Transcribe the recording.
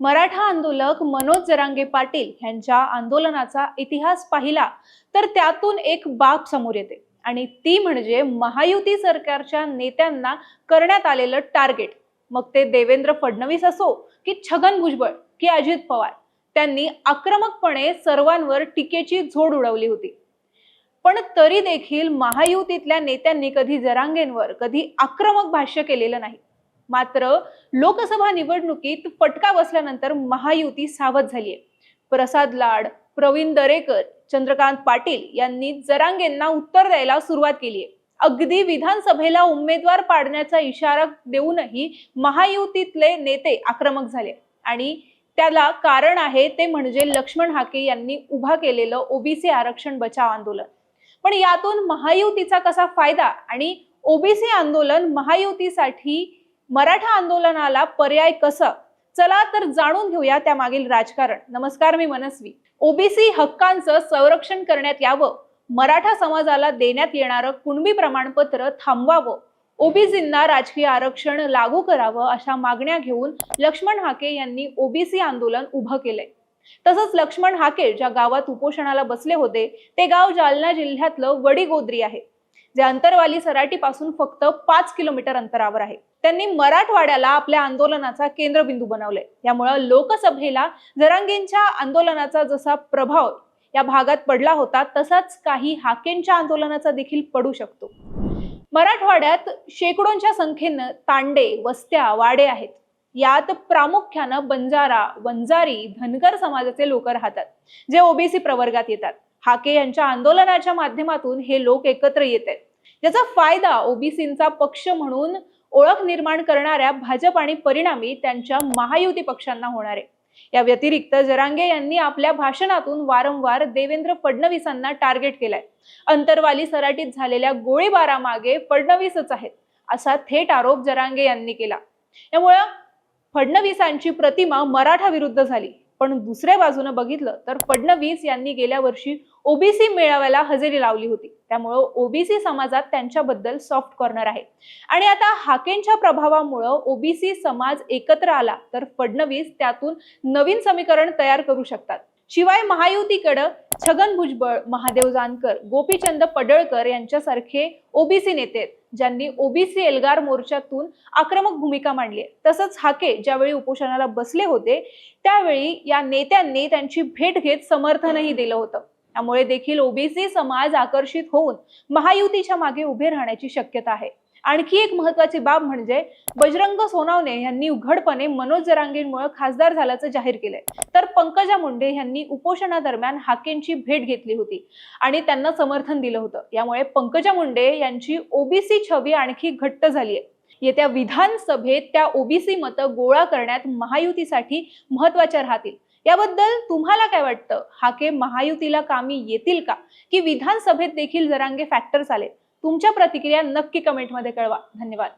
मराठा आंदोलक मनोज जरांगे पाटील यांच्या आंदोलनाचा इतिहास पाहिला तर त्यातून एक बाब समोर येते. आणि ती म्हणजे महायुती सरकारच्या नेत्यांना करण्यात आलेलं टार्गेट. मग ते देवेंद्र फडणवीस असो की छगन भुजबळ की अजित पवार त्यांनी आक्रमकपणे सर्वांवर टीकेची झोड उडवली होती. पण तरी देखील महायुतीतल्या नेत्यांनी कधी जरांगेंवर कधी आक्रमक भाष्य केलेलं नाही. मात्र लोकसभा निवडणुकीत फटका बसल्यानंतर महायुती सावध झालीय. प्रसाद लाड प्रवीण दरेकर चंद्रकांत पाटील यांनी जरांगेंना उत्तर द्यायला सुरुवात केली आहे अगदी विधानसभेला उमेदवार पाडण्याचा इशारा देऊनही महायुतीतले नेते आक्रमक झाले. आणि त्याला कारण आहे ते म्हणजे लक्ष्मण हाके यांनी उभा केलेलं ओबीसी आरक्षण बचाव आंदोलन. पण यातून महायुतीचा कसा फायदा आणि ओबीसी आंदोलन महायुतीसाठी मराठा आंदोलनाला पर्याय कसं? चला तर जाणून घेऊया त्यामागील राजकारण. नमस्कार मी मनस्वी. ओबीसी हक्कांचं संरक्षण करण्यात यावं मराठा समाजाला देण्यात येणारं कुणबी प्रमाणपत्र थांबवावं ओबीसींना राजकीय आरक्षण लागू करावं अशा मागण्या घेऊन लक्ष्मण हाके यांनी ओबीसी आंदोलन उभं केलंय. तसंच लक्ष्मण हाके ज्या गावात उपोषणाला बसले होते ते गाव जालना जिल्ह्यातलं वडीगोद्री आहे. जे अंतरवाली सराटीपासून फक्त पाच किलोमीटर अंतरावर आहे. त्यांनी मराठवाड्याला आपल्या आंदोलनाचा केंद्रबिंदू बनवलंय. त्यामुळं लोकसभेला जरांगेंच्या आंदोलनाचा जसा प्रभाव या भागात पडला होता तसाच काही हाकेंच्या आंदोलनाचा देखील पडू शकतो. मराठवाड्यात शेकडोंच्या संख्येनं तांडे वस्त्या वाडे आहेत. यात प्रामुख्यानं बंजारा वंजारी धनगर समाजाचे लोक राहतात जे ओबीसी प्रवर्गात येतात. हाके यांच्या आंदोलनाच्या माध्यमातून हे लोक एकत्र येत आहेत. याचा फायदा ओबीसींचा पक्ष म्हणून ओळख निर्माण करणाऱ्या भाजप आणि परिणामी त्यांच्या महायुती पक्षांना होणार आहे. या व्यतिरिक्त जरांगे यांनी आपल्या भाषणातून वारंवार देवेंद्र फडणवीसांना टार्गेट केलाय. अंतरवाली सराटीत झालेल्या गोळीबारामागे फडणवीसच आहेत असा थेट आरोप जरांगे यांनी केला. यामुळं फडणवीसांची प्रतिमा मराठा विरुद्ध झाली. पण दुसऱ्या बाजूने बघितलं तर फडणवीस यांनी गेल्या वर्षी ओबीसी मेळाव्याला हजेरी लावली होती. त्यामुळं ओबीसी समाजात त्यांच्याबद्दल सॉफ्ट कॉर्नर आहे. आणि आता हाकेंच्या प्रभावामुळं ओबीसी समाज एकत्र आला तर फडणवीस त्यातून नवीन समीकरण तयार करू शकतात. शिवाय महायुतीकडं छगन भुजबळ महादेव जानकर गोपीचंद पडळकर यांच्यासारखे ओबीसी नेते आहेत ज्यांनी ओबीसी एल्गार मोर्चातून आक्रमक भूमिका मांडली आहे. तसंच हाके ज्यावेळी उपोषणाला बसले होते त्यावेळी या नेत्यांनी त्यांची भेट घेत समर्थनही दिलं होतं. त्यामुळे देखील ओबीसी समाज आकर्षित होऊन महायुतीच्या मागे उभे राहण्याची शक्यता आहे. आणखी एक महत्वाची बाब म्हणजे बजरंग सोनावणे यांनी उघडपणे मनोज जरांगेंमुळे खासदार झाल्याचं जाहीर केलंय. तर पंकजा मुंडे यांनी उपोषणादरम्यान हाकेंची भेट घेतली होती आणि त्यांना समर्थन दिलं होतं. यामुळे पंकजा मुंडे यांची ओबीसी छवी आणखी घट्ट झाली आहे येत्या विधानसभेत त्या ओबीसी मतं गोळा करण्यात महायुतीसाठी महत्त्वाच्या राहतील. याबद्दल तुम्हाला काय वाटतं? हाके महायुतीला कामी येतील का? की विधानसभेत देखील जरांगे फॅक्टर्स आले तुमच्या प्रतिक्रिया नक्की कमेंटमध्ये कळवा. धन्यवाद.